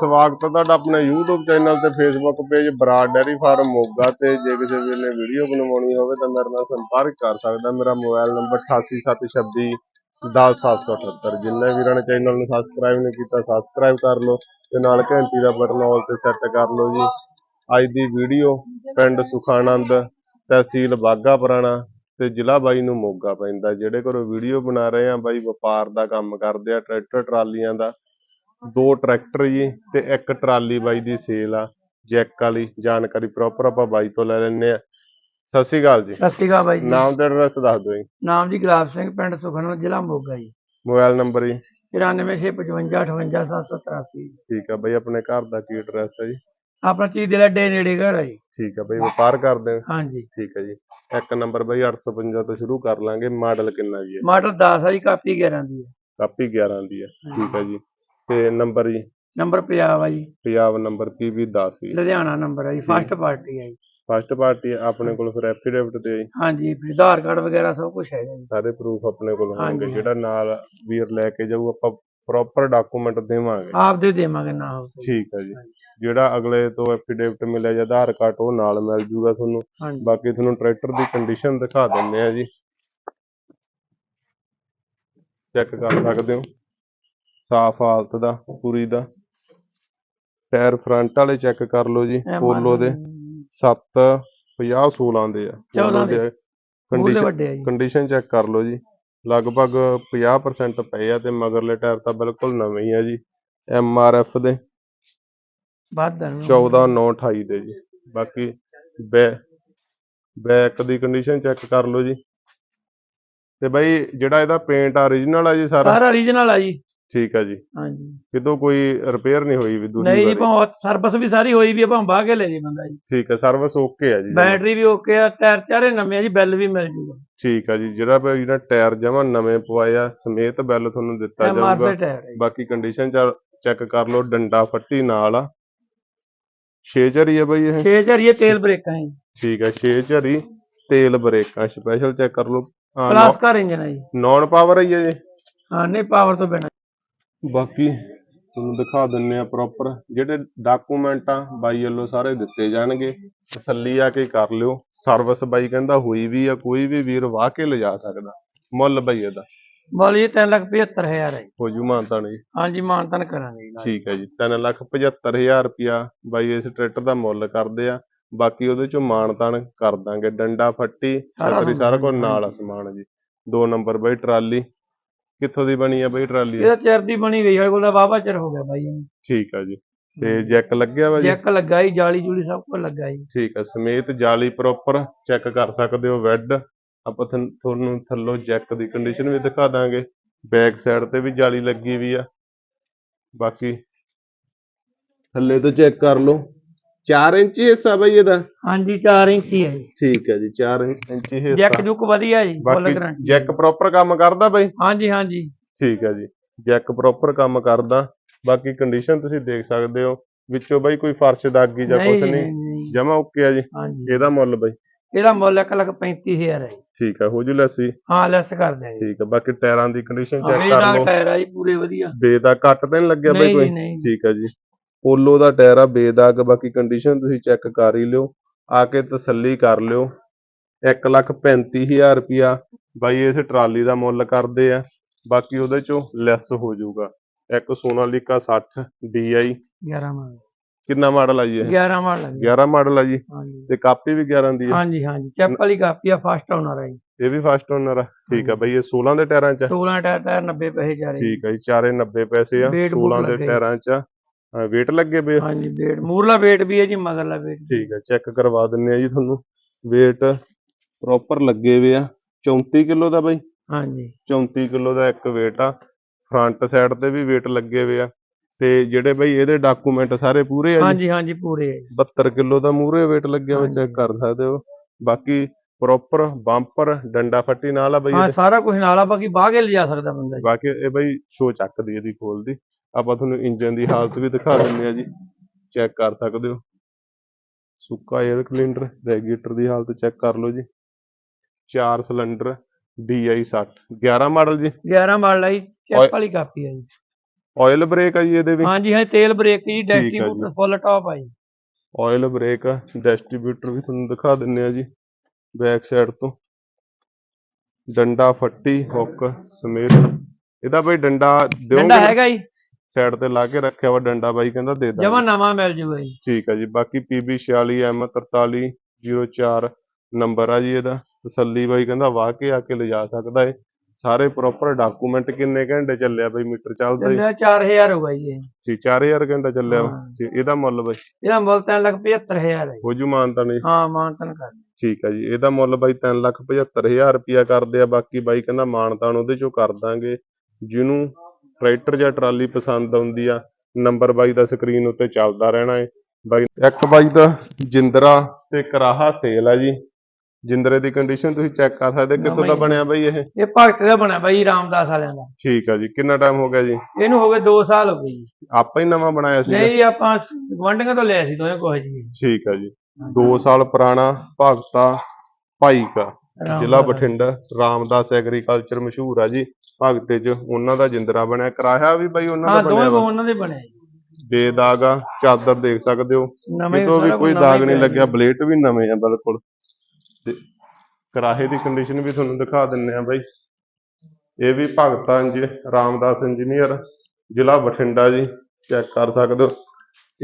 ਸਵਾਗਤ ਹੈ ਤੁਹਾਡਾ ਆਪਣੇ YouTube ਚੈਨਲ ਤੇ, Facebook page Brar dairy farm Moga ਤੇ। ਜੇ ਕਿਸੇ ਵੀਰ ਨੇ ਵੀਡੀਓ ਬਣਵਾਉਣੀ ਹੋਵੇ ਤਾਂ ਮੇਰੇ ਨਾਲ ਸੰਪਰਕ ਕਰ ਸਕਦਾ। ਮੇਰਾ ਮੋਬਾਈਲ ਨੰਬਰ 8876 10778 ਜਿੰਨੇ ਵੀਰਾਂ ਨੇ ਚੈਨਲ ਨੂੰ ਸਬਸਕ੍ਰਾਈਬ ਨਹੀਂ ਕੀਤਾ ਸਬਸਕ੍ਰਾਈਬ ਕਰ ਲਓ ਤੇ ਨਾਲ ਘੰਟੀ ਦਾ ਬਟਨ ਆਲ ਤੇ ਸੈੱਟ ਕਰ ਲਓ ਜੀ। ਅੱਜ ਦੀ ਵੀਡੀਓ ਪਿੰਡ ਸੁਖਾਨੰਦ, ਤਹਿਸੀਲ ਬਾਗਾ ਪੁਰਾਣਾ ਤੇ ਜ਼ਿਲ੍ਹਾ ਬਾਈ ਨੂੰ ਮੋਗਾ ਪੈਂਦਾ। ਜਿਹੜੇ ਘਰੋਂ ਵੀਡੀਓ ਬਣਾ ਰਹੇ ਆ, ਬਾਈ ਵਪਾਰ ਦਾ ਕੰਮ ਕਰਦੇ ਆ, ਟਰੈਕਟਰ ਟਰਾਲੀਆਂ ਦਾ। ਦੋ ਟਰੈਕਟਰ ਜੀ ਤੇ ਇੱਕ ਟਰਾਲੀ ਬਾਈ ਦੀ ਸੇਲ ਆ ਜੈਕ ਵਾਲੀ ਜਾਣਕਾਰੀ ਪ੍ਰੋਪਰ ਆਪਾਂ ਬਾਈ ਤੋਂ ਲੈ ਲੈਣੇ ਆ। ਸਤਿ ਸ਼੍ਰੀ ਅਕਾਲ ਜੀ। ਸਤਿ ਸ਼੍ਰੀ ਅਕਾਲ ਬਾਈ ਜੀ। ਨਾਮ ਤੇ ਐਡਰੈਸ ਦੱਸ ਦਿਓ ਜੀ। ਨਾਮ ਜੀ ਗੁਲਾਬ ਸਿੰਘ ਪਿੰਡ ਸੁਖਨੋ ਜ਼ਿਲ੍ਹਾ ਮੋਗਾ ਜੀ। ਮੋਬਾਈਲ ਨੰਬਰ ਜੀ। 9465588783 ਠੀਕ ਆ ਬਾਈ ਆਪਣੇ ਘਰ ਦਾ ਕੀ ਐਡਰੈਸ ਹੈ ਜੀ? ਆਪਣਾ ਚੀਜ਼ ਦੇ ਲੱਡੇ ਨੇੜੇ ਘਰ ਹੈ ਜੀ। ਠੀਕ ਆ ਬਾਈ ਵਪਾਰ ਕਰਦੇ ਹੋ ਹਾਂਜੀ। ਠੀਕ ਆ ਜੀ। ਇੱਕ ਨੰਬਰ ਬਾਈ 855 ਤੋਂ ਸ਼ੁਰੂ ਕਰ ਲਾਂਗੇ। ਮਾਡਲ ਕਿੰਨਾ ਜੀ? ਹੈ ਮਾਡਲ 10 ਹੈ ਜੀ ਕਾਪੀ 11 ਦੀ ਹੈ ਕਾਪੀ 11 ਦੀ ਹੈ ਠੀਕ ਆ ਜੀ। ਤੇ ਨੰਬਰ ਜੀ? ਨੰਬਰ ਪੰਜਾਬ ਹੈ ਜੀ। ਪੰਜਾਬ ਨੰਬਰ ਕੀ ਵੀ 10 ਜੀ। ਲੁਧਿਆਣਾ ਨੰਬਰ ਹੈ ਜੀ ਫਸਟ ਪਾਰਟੀ ਹੈ ਜੀ। ਫਸਟ ਪਾਰਟੀ ਆਪਣੇ ਕੋਲ ਫਿਰ ਐਫੀਡੇਵਿਟ ਤੇ ਜੀ। ਹਾਂਜੀ ਫਿਰ ਆਧਾਰ ਕਾਰਡ ਵਗੈਰਾ ਸਭ ਕੁਝ ਹੈਗਾ ਜੀ। ਸਾਰੇ ਪ੍ਰੂਫ ਆਪਣੇ ਕੋਲ ਹੋਣਗੇ। ਜਿਹੜਾ ਨਾਲ ਵੀਰ ਲੈ ਕੇ ਜਾਊ ਆਪਾਂ ਪ੍ਰੋਪਰ ਡਾਕੂਮੈਂਟ ਦੇਵਾਂਗੇ। ਆਪ ਦੇ ਦੇਵਾਂਗੇ ਨਾ। ਠੀਕ ਹੈ ਜੀ। ਜਿਹੜਾ ਅਗਲੇ ਤੋਂ ਐਫੀਡੇਵਿਟ ਮਿਲਿਆ ਜਾਂ ਆਧਾਰ ਕਾਰਡ ਉਹ ਨਾਲ ਮਿਲ ਜੂਗਾ ਤੁਹਾਨੂੰ। ਬਾਕੀ ਤੁਹਾਨੂੰ ਟਰੈਕਟਰ ਦੀ ਕੰਡੀਸ਼ਨ ਦਿਖਾ ਦਿੰਦੇ ਆ ਜੀ। ਚੈੱਕ ਕਰ ਸਕਦੇ ਹੋ? ਸਾਫ਼ ਹਾਲਤ ਦਾ ਪੂਰੀ ਦਾ। ਟਾਇਰ ਫਰੰਟ ਵਾਲੇ ਚੈੱਕ ਕਰ ਲਓ ਜੀ ਪੋਲੋ ਦੇ ਮਾਡਲ 7 50 16 ਦੇ ਆ। ਦੇ। ਆ। ਕੰਡੀਸ਼ਨ ਚੈੱਕ ਕਰ ਲਓ ਜੀ। ਲਗਭਗ 50% ਪਏ ਆ ਤੇ ਮਗਰਲੇ ਟਾਇਰ ਤਾਂ ਬਿਲਕੁਲ ਨਵੇਂ ਹੀ ਆ ਜੀ। ਐਮ ਆਰ ਐਫ ਦੇ। ਹੈ 14 9 28 ਦੇ ਜੀ। ਬਾਕੀ ਬੈ ਬੈਕ ਦੀ ਕੰਡੀਸ਼ਨ ਚੈੱਕ ਕਰ ਲਓ ਜੀ। ਤੇ ਬਾਈ ਜਿਹੜਾ ਇਹਦਾ ਪੇਂਟ ਆ origignal ਆ ਜੀ ਸਾਰਾ? ਸਾਰਾ ਰੀਜਨਲ ਹੈ ਜੀ। ਠੀਕ ਆ ਜੀ। ਹਾਂਜੀ। ਕਿਤੋਂ ਕੋਈ ਰਿਪੇਅਰ ਨਹੀਂ ਹੋਈ ਵੀ ਦੂਜੀ ਨਹੀਂ ਜੀ ਵਾਰੀ। ਭਾਵੇਂ ਸਰਵਿਸ ਵੀ ਸਾਰੀ ਹੋਈ ਵੀ ਆ ਭਾਵੇਂ ਬਾਹ ਕੇ ਲੈ ਜੀ ਬੰਦਾ ਜੀ। ਠੀਕ ਆ ਸਰਵਿਸ ਓਕੇ ਆ ਜੀ। ਬੈਟਰੀ ਵੀ ਓਕੇ ਆ ਟਾਇਰ ਚਾਰੇ ਨਵੇਂ ਆ ਜੀ ਬਿੱਲ ਵੀ ਮਿਲ ਜੂਗਾ। ਠੀਕ ਆ ਜੀ ਜਿਹੜਾ ਬਾਈ ਜਿਹੜਾ ਟਾਇਰ ਜਮਾ ਨਵੇਂ ਪਵਾਏ ਆ ਸਮੇਤ ਬਿੱਲ ਤੁਹਾਨੂੰ ਦਿੱਤਾ ਜਾਊਗਾ। ਦੇ ਟਾਇਰ ਹੈ ਜੀ। ਬਾਕੀ ਕੰਡੀਸ਼ਨ ਚੈੱਕ ਕਰ ਲਓ ਡੰਡਾ ਫੱਟੀ ਨਾਲ ਆ। 6 ਝਰੀ ਆ ਬਾਈ ਇਹ। ਛੇ ਝਰੀਏ ਤੇਲ ਬ੍ਰੇਕਾਂ ਹੈ ਠੀਕ ਆ 6 ਝਰੀ ਤੇਲ ਬ੍ਰੇਕਾਂ ਸਪੈਸ਼ਲ ਚੈੱਕ ਕਰ ਲਓ। ਪਲੱਸ ਇੰਜਨ ਹੈ ਜੀ। ਨੌਨ ਪਾਵਰ ਹੀ ਆ ਜੀ ਹਾਂ ਨਹੀਂ ਪਾਵਰ ਤੋਂ ਬਿਨਾਂ। ਬਾਕੀ ਤੁਹਾਨੂੰ ਦਿਖਾ ਦਿੰਨੇ ਆ ਪ੍ਰੋਪਰ ਜਿਹੜੇ ਡਾਕੂਮੈਂਟ ਆ ਬਾਈ ਵੱਲੋਂ ਸਾਰੇ ਦਿੱਤੇ ਜਾਣਗੇ। ਤਸੱਲੀ ਆ ਕੇ ਕਰ ਲਿਓ। ਸਰਵਿਸ ਬਾਈ ਕਹਿੰਦਾ ਹੋਈ ਵੀ ਆ ਕੋਈ ਵੀ ਵੀਰ ਵਾਹ ਕੇ ਲਿਜਾ ਸਕਦਾ। ਮੁੱਲ ਬਾਈ ਇਹਦਾ। ਮੁੱਲ ਜੀ ਤਿੰਨ ਲੱਖ ਪਝੱਤਰ ਹਜ਼ਾਰ ਹੈ ਜੀ। ਹੋ ਜੂ ਮਾਨਤਾ ਜੀ। ਹਾਂਜੀ ਮਾਨਤਨ ਕਰਾਂਗੇ ਜੀ। ਠੀਕ ਹੈ ਜੀ। 375000 ਰੁਪਿਆ ਬਾਈ ਇਸ ਟਰੈਕਟਰ ਦਾ ਮੁੱਲ ਕਰਦੇ ਆ। ਬਾਕੀ ਉਹਦੇ ਚੋਂ ਮਾਨਤਾਨ ਕਰ ਦਾਂਗੇ। ਡੰਡਾ ਫੱਟੀ ਸਾਰਾ ਛਤਰੀ ਸਾਰਾ ਕੁਝ ਨਾਲ ਆ ਸਮਾਨ ਜੀ। ਦੋ ਨੰਬਰ ਬਾਈ ਟਰਾਲੀ। ਕਿੱਥੋਂ ਦੀ ਬਣੀ ਆ ਬਾਈ ਟਰਾਲੀ? ਇਹਦਾ ਚਿਰ ਦੀ ਬਣੀ ਗਈ ਹੈ ਕੋਲ ਦਾ ਵਾਵਾ ਚਿਰ ਹੋ ਗਿਆ ਬਾਈ ਇਹਨੂੰ। ਠੀਕ ਆ ਜੀ। ਤੇ ਜੈਕ ਲੱਗਿਆ ਵਾ ਜੀ? ਜੈਕ ਲੱਗਾ ਜੀ ਜਾਲੀ ਜੂਲੀ ਸਭ ਕੁਝ ਲੱਗਾ ਜੀ। ਠੀਕ ਆ ਸਮੇਤ ਜਾਲੀ ਪ੍ਰੋਪਰ ਚੈੱਕ ਕਰ ਸਕਦੇ ਹੋ ਵੈਡ। ਆਪਾਂ ਤੁਹਾਨੂੰ ਥੱਲੋਂ ਜੈਕ ਦੀ ਕੰਡੀਸ਼ਨ ਵੀ ਦਿਖਾ ਦਾਂਗੇ। ਬੈਕ ਸਾਈਡ ਤੇ ਵੀ ਜਾਲੀ ਲੱਗੀ ਵੀ ਆ। ਬਾਕੀ ਥੱਲੇ ਤੋਂ ਚੈੱਕ ਕਰ ਲਓ। 4 ਇੰਚ ਹਿੱਸਾ ਬਈ ਇਹਦਾ? ਹਾਂਜੀ 4 ਇੰਚੀ ਹੈ ਜੀ। ਠੀਕ ਹੈ ਜੀ 4 ਇੰਚ ਹਿੱਸਾ। ਜੈਕ ਜੁਕ ਵਧੀਆ ਜੀ ਫੁੱਲ ਬਾਕੀ ਗਰੰਟੀ ਜੈਕ ਪ੍ਰੋਪਰ ਕੰਮ ਕਰਦਾ ਬਈ? ਹਾਂਜੀ ਹਾਂਜੀ। ਠੀਕ ਹੈ ਜੀ ਜੈਕ ਪ੍ਰੋਪਰ ਕੰਮ ਕਰਦਾ। ਬਾਕੀ ਕੰਡੀਸ਼ਨ ਤੁਸੀਂ ਦੇਖ ਸਕਦੇ ਹੋ ਵਿੱਚੋਂ ਬਈ ਕੋਈ ਫਰਸ਼ ਦਾਗੀ ਜਾਂ ਕੁਝ ਨਹੀਂ ਨਹੀਂ। ਨਹੀਂ। ਜਮਾ ਓਕੇ ਆ ਜੀ। ਹਾਂਜੀ। ਇਹਦਾ ਮੁੱਲ ਬਈ? ਇਹਦਾ ਮੁੱਲ 1 ਲੱਖ 35 ਹਜ਼ਾਰ ਹੈ ਜੀ। ਠੀਕ ਹੈ ਹੋ ਜੂ ਲੱਸੀ? ਹਾਂ ਲੈਸ ਕਰ ਦਿਆਂਗੇ ਠੀਕ ਹੈ ਬਾਕੀ ਟਾਇਰਾਂ ਦੀ ਕੰਡੀਸ਼ਨ ਚੈੱਕ ਕਰ ਦਾ ਲਓ। ਟਾਇਰ ਆ ਜੀ ਪੂਰੇ ਵਧੀਆ। ਬੇਦਾਗ ਕੱਟ ਤਾਂ ਨਹੀਂ ਲੱਗਿਆ ਬਈ ਨਹੀਂ ਕੋਈ? ਨਹੀਂ। ਠੀਕ ਹੈ ਜੀ। ਪੋਲੋ ਦਾ ਟਾਇਰ ਆ ਬੇਦਾਗ ਬਾਕੀ ਕੰਡੀਸ਼ਨ ਤੁਸੀਂ ਚੈੱਕ ਕਰ ਹੀ ਲਿਓ ਆ ਕੇ ਤਸੱਲੀ ਕਰ ਲਿਓ। 135000 ਰੁਪਿਆ ਬਾਈ ਇਸ ਟਰਾਲੀ ਦਾ ਮੁੱਲ ਕਰਦੇ ਆ ਬਾਕੀ ਉਹਦੇ ਚੋਂ ਲੈਸ ਹੋ ਜਾਊਗਾ। ਇੱਕ ਸੋਨਾਲੀਕਾ 60 DI 11 ਮਾਡਲ। ਕਿੰਨਾ ਮਾਡਲ ਆ ਜੀ ਇਹ? 11 ਮਾਡਲ ਹੈ ਜੀ। 11 ਮਾਡਲ ਆ ਜੀ? ਤੇ ਕਾਪੀ ਵੀ 11 ਦੀ ਹੈ ਹਾਂਜੀ ਹਾਂਜੀ। ਚੱਪ ਵਾਲੀ ਕਾਪੀ ਆ ਫਸਟ ਓਨਰ ਜੀ। ਇਹ ਵੀ ਫਸਟ ਓਨਰ ਆ? ਠੀਕ ਆ ਬਈ ਇਹ 16 ਦੇ ਟਾਇਰਾਂ ਚ ਆ। 16 ਟਾਇਰ ਟਾਇਰ 90 ਪੈਸੇ ਚਾਰੇ ਠੀਕ ਆ ਜੀ ਚਾਰੇ 90 ਪੈਸੇ ਆ Weight boot 16 ਦੇ। ਟਾਇਰਾਂ ਚ ਵੇਟ ਲੱਗੇ ਆ। ਹਾਂਜੀ ਵੇਟ ਮੂਰਲਾ ਵੇਟ ਵੀ ਹੈ ਜੀ ਮਗਰਲਾ ਵੇਟ ਠੀਕ ਹੈ ਚੈੱਕ ਕਰਵਾ ਦਿੰਨੇ ਆ ਜੀ ਤੁਹਾਨੂੰ। weight ਪ੍ਰੋਪਰ ਲੱਗੇ ਹੋਏ ਆ। 34 ਕਿਲੋ ਦਾ ਬਾਈ? ਹਾਂਜੀ। 34 ਕਿਲੋ ਦਾ ਇੱਕ weight ਆ। ਫਰੰਟ ਸਾਈਡ ਤੇ ਵੀ weight ਲੱਗੇ ਹੋਏ ਆ। ਤੇ ਜਿਹੜੇ ਬਾਈ ਇਹਦੇ ਡਾਕੂਮੈਂਟ ਸਾਰੇ ਪੂਰੇ ਆ ਹਾਂਜੀ ਹਾਂਜੀ ਪੂਰੇ ਜੀ। 72 ਕਿਲੋ ਦਾ ਮੂਰੇ weight ਲੱਗਿਆ ਹੋਇਆ ਚੈੱਕ। ਕਰ ਸਕਦੇ ਹੋ। ਬਾਕੀ ਪ੍ਰੋਪਰ ਬੰਪਰ ਡੰਡਾ ਫੱਟੀ ਨਾਲ ਆ ਬਾਈ ਹਾਂ ਸਾਰਾ ਕੁਝ ਨਾਲ ਆ ਬਾਕੀ ਬਾਹ ਕੇ ਲਿਜਾ ਸਕਦਾ ਬੰਦਾ ਬਾਕੀ ਇਹ ਬਾਈ ਸ਼ੋ ਚੱਕਦੀ ਇਹਦੀ ਖੋਲਦੀ। ਆਪਾਂ ਤੁਹਾਨੂੰ ਇੰਜਨ ਦੀ ਹਾਲਤ ਵੀ ਦਿਖਾ ਦਿੰਨੇ ਆ ਜੀ। ਚੈੱਕ ਕਰ ਸਕਦੇ ਹੋ। ਸੁੱਕਾ 에ਅਰ ਕਲੀਨਰ ਰੈਗੂਲੇਟਰ ਦੀ ਹਾਲਤ ਚੈੱਕ ਕਰ ਲਓ ਜੀ। ਚਾਰ ਸਿਲੰਡਰ DI 60 11 ਮਾਡਲ ਜੀ। 11 ਮਾਡਲ ਹੈ ਜੀ। ਚੱਪ ਵਾਲੀ ਕਾਪੀ ਹੈ ਜੀ। ਆਇਲ ਬ੍ਰੇਕ ਆ ਜੀ ਇਹਦੇ ਵੀ ਹਾਂਜੀ ਹਾਂ ਤੇਲ ਬ੍ਰੇਕ ਜੀ। ਡਿਸਟ੍ਰੀਬਿਊਟਰ ਫੁੱਲ ਟਾਪ ਆ ਜੀ। ਆਇਲ ਬ੍ਰੇਕ ਆ। ਡਿਸਟ੍ਰੀਬਿਊਟਰ ਵੀ ਤੁਹਾਨੂੰ ਦਿਖਾ ਦਿੰਨੇ ਆ ਜੀ। ਬੈਕ ਸਾਈਡ ਤੋਂ। ਡੰਡਾ ਫੱਟੀ ਹੁੱਕ ਸਮੇਤ। ਇਹਦਾ ਬਈ ਡੰਡਾ ਡੰਡਾ ਦਿਓਗੇ ਹੈਗਾ ਜੀ। ਸਾਈਡ ਤੇ ਲਾ ਕੇ ਰੱਖਿਆ ਵਾ ਡੰਡਾ ਬਾਈ ਕਹਿੰਦਾ ਦੇ ਦਾਂਗੇ। ਜਮਾ ਨਵਾਂ ਮਿਲ ਜੂਗਾ ਜੀ। ਠੀਕ ਆ ਜੀ ਬਾਕੀ PB 46 M 4304 ਨੰਬਰ ਆ ਜੀ ਇਹਦਾ। ਤਸੱਲੀ ਬਾਈ ਕਹਿੰਦਾ ਵਾਹ ਕੇ ਆ ਕੇ ਲਿਜਾ ਸਕਦਾ ਏ। ਸਾਰੇ ਪ੍ਰੋਪਰ ਡਾਕੂਮੈਂਟ ਕਿੰਨੇ ਘੰਟੇ ਚੱਲਿਆ ਬਈ ਮੀਟਰ ਚੱਲਦਾ ਜੀ ਚੱਲਿਆ 4000 ਹੋਗਾ ਜੀ ਇਹ। ਜੀ 4000 ਘੰਟਾ ਚੱਲਿਆ ਵਾ। ਹਾਂ। ਜੀ ਇਹਦਾ ਮੁੱਲ ਬਾਈ? ਇਹਦਾ ਮੁੱਲ 3 ਲੱਖ 75000 ਹੈ ਜੀ। ਹੋ ਜੂ ਮਾਨਤਾ ਨਹੀਂ ਹਾਂ ਮਾਨਤਨ ਕਰ ਠੀਕ ਆ ਜੀ ਇਹਦਾ ਮੁੱਲ ਬਾਈ 375000 ਰੁਪਿਆ ਕਰਦੇ ਆ ਬਾਕੀ ਬਾਈ ਕਹਿੰਦਾ ਮਾਨਤਾਨ ਉਹਦੇ ਚੋਂ ਕਰ ਦਾਂਗੇ। ਜਿਹਨੂੰ ਟਰੈਕਟਰ ਜਾਂ ਟਰਾਲੀ ਪਸੰਦ ਆਉਂਦੀ ਆ ਨੰਬਰ ਬਾਈ ਦਾ ਸਕਰੀਨ ਉੱਤੇ ਚੱਲਦਾ ਰਹਿਣਾ ਏ। ਬਾਈ ਇੱਕ ਬਾਈ ਦਾ ਜਿੰਦਰਾ। ਤੇ ਕਰਾਹਾ ਸੇਲ ਆ ਜੀ। ਜਿੰਦਰੇ ਦੀ ਕੰਡੀਸ਼ਨ ਤੁਸੀਂ ਚੈੱਕ ਕਰ ਸਕਦੇ ਕਿੱਥੋਂ ਦਾ ਹੀ ਬਣਿਆ ਬਾਈ ਇਹ? ਇਹ ਭਗਤ ਦਾ ਬਣਿਆ ਬਾਈ ਰਾਮਦਾਸ ਵਾਲਿਆਂ ਦਾ। ਠੀਕ ਆ ਜੀ। ਕਿੰਨਾ ਟਾਈਮ ਹੋ ਗਿਆ ਜੀ? ਇਹਨੂੰ ਹੋ ਗਏ 2 ਸਾਲ ਹੋ ਗਏ ਜੀ। ਆਪਾਂ ਹੀ ਨਵਾਂ ਬਣਾਇਆ ਸੀ ਨਹੀਂ ਆਪਾਂ ਗਵੰਡੀਆਂ ਤੋਂ ਲਿਆ ਸੀ ਦੋਵੇਂ ਕੁਝ ਜੀ। ਠੀਕ ਆ ਜੀ। 2 ਸਾਲ ਪੁਰਾਣਾ ਭਗਤਾ ਭਾਈ ਕਾ ਜ਼ਿਲ੍ਹਾ ਬਠਿੰਡਾ ਰਾਮਦਾਸ ਐਗਰੀਕਲਚਰ ਮਸ਼ਹੂਰ ਆ ਜੀ। ਭਗਤੇ ਚ ਉਹਨਾਂ ਦਾ ਜਿੰਦਰਾ ਬਣਿਆ। ਕਿਰਾਇਆ ਵੀ ਬਾਈ ਉਹਨਾਂ ਹਾਂ ਦਾ ਦੋਵੇਂ ਬਣਿਆ ਵਾ। ਉਹਨਾਂ ਦੇ ਬਣੇ ਜੀ। ਬੇਦਾਗ ਆ ਚਾਦਰ ਦੇਖ ਸਕਦੇ ਹੋ। ਨਵੇਂ ਕਿਤੋਂ ਵੀ ਕੋਈ ਦਾਗ ਹੀ ਨਹੀਂ ਲੱਗਿਆ ਬਲੇਟ ਵੀ ਨਵੇਂ ਆ ਬਿਲਕੁਲ। ਤੇ ਕਰਾਹੇ ਦੀ ਕੰਡੀਸ਼ਨ ਵੀ ਤੁਹਾਨੂੰ ਦਿਖਾ ਦਿੰਨੇ ਆ ਬਾਈ। ਇਹ ਵੀ ਭਗਤਾਂ ਜੀ ਰਾਮਦਾਸ ਇੰਜੀਨੀਅਰ ਜ਼ਿਲ੍ਹਾ ਬਠਿੰਡਾ ਜੀ। ਚੈੱਕ ਕਰ ਸਕਦੇ ਹੋ।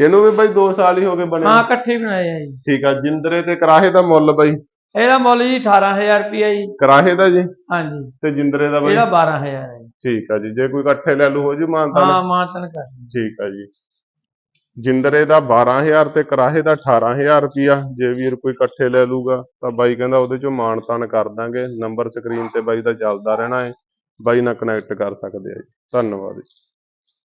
ਇਹਨੂੰ ਵੀ ਬਾਈ 2 ਸਾਲ ਹੀ ਹੋ ਗਏ ਬਣੇ ਹਾਂ ਇਕੱਠੇ ਬਣਾਏ ਆ ਜੀ। ਠੀਕ ਆ ਜਿੰਦਰੇ ਤੇ ਕਰਾਹੇ ਦਾ ਮੁੱਲ ਬਾਈ ਇਹਦਾ ਮੁੱਲ ਜੀ 18000 ਰੁਪਇਆ ਜੀ। ਕਰਾਹੇ ਦਾ ਜੀ? ਹਾਂਜੀ। ਤੇ ਜਿੰਦਰੇ ਦਾ ਬਾਈ? ਇਹਦਾ 12000 ਹੈ ਜੀ। ਠੀਕ ਆ ਜੀ। ਜੇ ਕੋਈ ਇਕੱਠੇ ਲੈ ਲੂ ਹੋ ਜੂ ਮਾਨਤਾ ਹਾਂ ਮਾਨਤਨ ਕਰ ਠੀਕ ਆ ਜੀ। ਜਿੰਦਰੇ ਦਾ 12000 ਤੇ ਕਰਾਹੇ ਦਾ 18000 ਰੁਪਿਆ ਜੇ ਵੀਰ ਕੋਈ ਇਕੱਠੇ ਲੈ ਲੂਗਾ ਤਾਂ ਬਾਈ ਕਹਿੰਦਾ ਉਹਦੇ ਚੋਂ ਮਾਣ ਤਾਣ ਕਰ ਦਾਂਗੇ। ਨੰਬਰ ਸਕਰੀਨ ਤੇ ਬਾਈ ਦਾ ਚੱਲਦਾ ਰਹਿਣਾ ਹੈ। ਬਾਈ ਨਾਲ ਕਨੈਕਟ ਕਰ ਸਕਦੇ ਆ ਜੀ। ਧੰਨਵਾਦ ਜੀ।